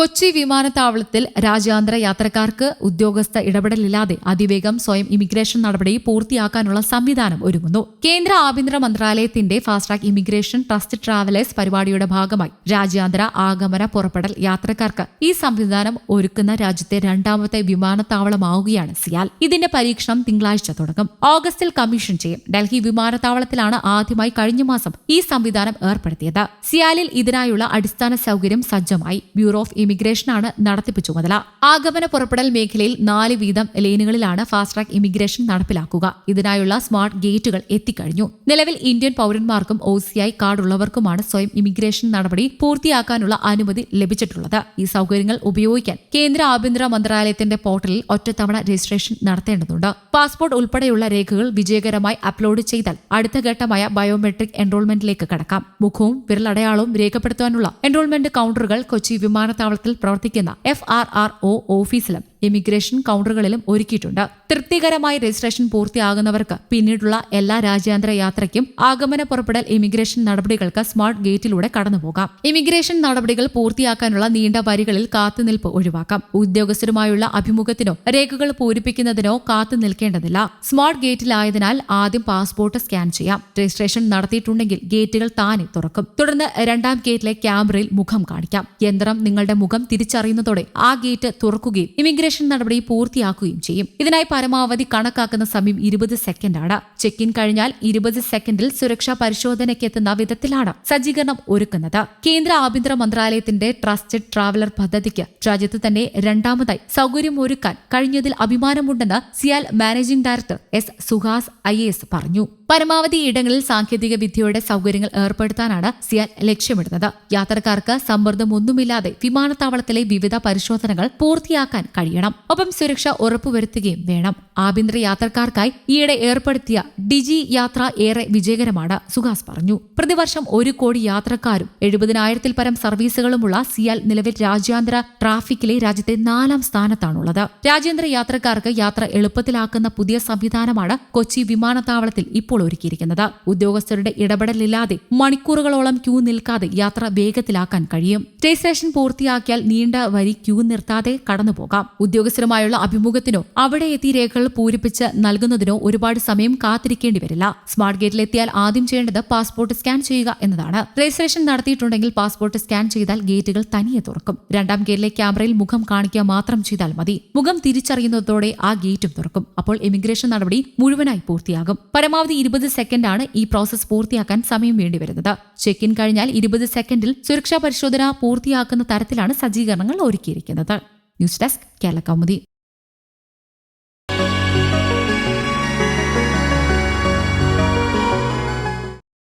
കൊച്ചി വിമാനത്താവളത്തിൽ രാജ്യാന്തര യാത്രക്കാർക്ക് ഉദ്യോഗസ്ഥ ഇടപെടലില്ലാതെ അതിവേഗം സ്വയം ഇമിഗ്രേഷൻ നടപടി പൂർത്തിയാക്കാനുള്ള സംവിധാനം ഒരുങ്ങുന്നു. കേന്ദ്ര ആഭ്യന്തര മന്ത്രാലയത്തിന്റെ ഫാസ്ട്രാക്ക് ഇമിഗ്രേഷൻ ട്രസ്റ്റ് ട്രാവലേഴ്സ് പരിപാടിയുടെ ഭാഗമായി രാജ്യാന്തര ആഗമന പുറപ്പെടൽ യാത്രക്കാർക്ക് ഈ സംവിധാനം ഒരുക്കുന്ന രാജ്യത്തെ രണ്ടാമത്തെ വിമാനത്താവളമാവുകയാണ് സിയാൽ. ഇതിന്റെ പരീക്ഷണം തിങ്കളാഴ്ച തുടങ്ങും. ഓഗസ്റ്റിൽ കമ്മീഷൻ ചെയ്യും. ഡൽഹി വിമാനത്താവളത്തിലാണ് ആദ്യമായി കഴിഞ്ഞ മാസം ഈ സംവിധാനം ഏർപ്പെടുത്തിയത്. സിയാലിൽ ഇതിനായുള്ള അടിസ്ഥാന സൗകര്യം സജ്ജമായി. ബ്യൂറോ ഓഫ് ഇമിഗ്രേഷനാണ് നടത്തിപ്പ് ചുമതല ആഗമന പുറപ്പെടൽ മേഖലയിൽ നാല് വീതം ലൈനുകളിലാണ് ഫാസ്റ്റ് ട്രാക്ക് ഇമിഗ്രേഷൻ നടപ്പിലാക്കുക. ഇതിനായുള്ള സ്മാർട്ട് ഗേറ്റുകൾ എത്തിക്കഴിഞ്ഞു. നിലവിൽ ഇന്ത്യൻ പൗരന്മാർക്കും ഒ കാർഡ് ഉള്ളവർക്കുമാണ് സ്വയം ഇമിഗ്രേഷൻ നടപടി പൂർത്തിയാക്കാനുള്ള അനുമതി ലഭിച്ചിട്ടുള്ളത്. ഈ സൗകര്യങ്ങൾ ഉപയോഗിക്കാൻ കേന്ദ്ര ആഭ്യന്തര മന്ത്രാലയത്തിന്റെ പോർട്ടലിൽ ഒറ്റത്തവണ രജിസ്ട്രേഷൻ നടത്തേണ്ടതുണ്ട്. പാസ്പോർട്ട് ഉൾപ്പെടെയുള്ള രേഖകൾ വിജയകരമായി അപ്ലോഡ് ചെയ്താൽ അടുത്ത ഘട്ടമായ ബയോമെട്രിക് എൻറോൾമെന്റിലേക്ക് കടക്കാം. മുഖവും വിരലടയാളവും രേഖപ്പെടുത്താനുള്ള എൻറോൾമെന്റ് കൗണ്ടറുകൾ കൊച്ചി വിമാനത്താവളത്തിൽ പ്രവർത്തിക്കുന്ന എഫ് ആർ ആർ ഒ ഓഫീസിലും ഇമിഗ്രേഷൻ കൗണ്ടറുകളിലും ഒരുക്കിയിട്ടുണ്ട്. തൃപ്തികരമായി രജിസ്ട്രേഷൻ പൂർത്തിയാകുന്നവർക്ക് പിന്നീടുള്ള എല്ലാ രാജ്യാന്തര യാത്രയ്ക്കും ആഗമന പുറപ്പെടൽ ഇമിഗ്രേഷൻ നടപടികൾക്ക് സ്മാർട്ട് ഗേറ്റിലൂടെ കടന്നുപോകാം. ഇമിഗ്രേഷൻ നടപടികൾ പൂർത്തിയാക്കാനുള്ള നീണ്ട വരികളിൽ കാത്തുനിൽപ്പ് ഒഴിവാക്കാം. ഉദ്യോഗസ്ഥരുമായുള്ള അഭിമുഖത്തിനോ രേഖകൾ പൂരിപ്പിക്കുന്നതിനോ കാത്തു നിൽക്കേണ്ടതില്ല. സ്മാർട്ട് ഗേറ്റിലായതിനാൽ ആദ്യം പാസ്പോർട്ട് സ്കാൻ ചെയ്യാം. രജിസ്ട്രേഷൻ നടത്തിയിട്ടുണ്ടെങ്കിൽ ഗേറ്റുകൾ താനെ തുറക്കും. തുടർന്ന് രണ്ടാം ഗേറ്റിലെ ക്യാമറയിൽ മുഖം കാണിക്കാം. യന്ത്രം നിങ്ങളുടെ മുഖം തിരിച്ചറിയുന്നതോടെ ആ ഗേറ്റ് തുറക്കുകയും ഇമിഗ്രേഷൻ നടപടി പൂർത്തിയാക്കുകയും ചെയ്യും. ഇതിനായി പരമാവധി കണക്കാക്കുന്ന സമയം ഇരുപത് സെക്കൻഡാണ്. ചെക്ക് ഇൻ കഴിഞ്ഞാൽ ഇരുപത് സെക്കൻഡിൽ സുരക്ഷാ പരിശോധനയ്ക്ക് എത്തുന്ന വിധത്തിലാണ് സജ്ജീകരണം ഒരുക്കുന്നത്. കേന്ദ്ര ആഭ്യന്തര മന്ത്രാലയത്തിന്റെ ട്രസ്റ്റഡ് ട്രാവലർ പദ്ധതിക്ക് രാജ്യത്ത് തന്നെ രണ്ടാമതായി സൗകര്യമൊരുക്കാൻ കഴിഞ്ഞതിൽ അഭിമാനമുണ്ടെന്ന് CIAL managing director S Suhas I പറഞ്ഞു. പരമാവധി ഇടങ്ങളിൽ സാങ്കേതിക വിദ്യയുടെ സൗകര്യങ്ങൾ ഏർപ്പെടുത്താനാണ് സിയാൽ ലക്ഷ്യമിടുന്നത്. യാത്രക്കാർക്ക് സമ്മർദ്ദമൊന്നുമില്ലാതെ വിമാനത്താവളത്തിലെ വിവിധ പരിശോധനകൾ പൂർത്തിയാക്കാൻ കഴിയണം. ഒപ്പം സുരക്ഷ ഉറപ്പുവരുത്തുകയും വേണം. ആഭ്യന്തര യാത്രക്കാർക്കായി ഈയിടെ ഏർപ്പെടുത്തിയ ഡിജി യാത്ര ഏറെ വിജയകരമാണ് സുഹാസ് പറഞ്ഞു. പ്രതിവർഷം ഒരു കോടി യാത്രക്കാരും എഴുപതിനായിരത്തിൽ പരം സർവീസുകളുമുള്ള സിയാൽ നിലവിൽ രാജ്യാന്തര ട്രാഫിക്കിലെ രാജ്യത്തെ നാലാം സ്ഥാനത്താണുള്ളത്. രാജ്യാന്തര യാത്രക്കാർക്ക് യാത്ര എളുപ്പത്തിലാക്കുന്ന പുതിയ സംവിധാനമാണ് കൊച്ചി വിമാനത്താവളത്തിൽ ഇപ്പോൾ ഒരുക്കിയിരിക്കുന്നത് ഉദ്യോഗസ്ഥരുടെ ഇടപെടലില്ലാതെ മണിക്കൂറുകളോളം ക്യൂ നിൽക്കാതെ യാത്ര വേഗത്തിലാക്കാൻ കഴിയും. സ്റ്റേഷൻ പൂർത്തിയാക്കിയാൽ നീണ്ട വരി ക്യൂ നിർത്താതെ കടന്നുപോകാം. ഉദ്യോഗസ്ഥരുമായുള്ള അഭിമുഖത്തിനോ അവിടെ എത്തി രേഖകൾ പൂരിപ്പിച്ച് നൽകുന്നതിനോ ഒരുപാട് സമയം കാത്തിരിക്കേണ്ടി വരില്ല. സ്മാർട്ട് ഗേറ്റിലെത്തിയാൽ ആദ്യം ചെയ്യേണ്ടത് പാസ്പോർട്ട് സ്കാൻ ചെയ്യുക എന്നതാണ്. രജിസ്ട്രേഷൻ നടത്തിയിട്ടുണ്ടെങ്കിൽ പാസ്പോർട്ട് സ്കാൻ ചെയ്താൽ ഗേറ്റുകൾ തനിയെ തുറക്കും. രണ്ടാം ഗേറ്റിലെ ക്യാമറയിൽ മുഖം കാണിക്കുക മാത്രം ചെയ്താൽ മതി. മുഖം തിരിച്ചറിയുന്നതോടെ ആ ഗേറ്റും തുറക്കും. അപ്പോൾ ഇമിഗ്രേഷൻ നടപടി മുഴുവനായി പൂർത്തിയാകും. പരമാവധി ഇരുപത് സെക്കൻഡാണ് ഈ പ്രോസസ് പൂർത്തിയാക്കാൻ സമയം വേണ്ടിവരുന്നത്. ചെക്ക് ഇൻ കഴിഞ്ഞാൽ ഇരുപത് സെക്കൻഡിൽ സുരക്ഷാ പരിശോധന പൂർത്തിയാക്കുന്ന തരത്തിലാണ് സജ്ജീകരണങ്ങൾ ഒരുക്കിയിരിക്കുന്നത്. News desk Kerala Kaumudi.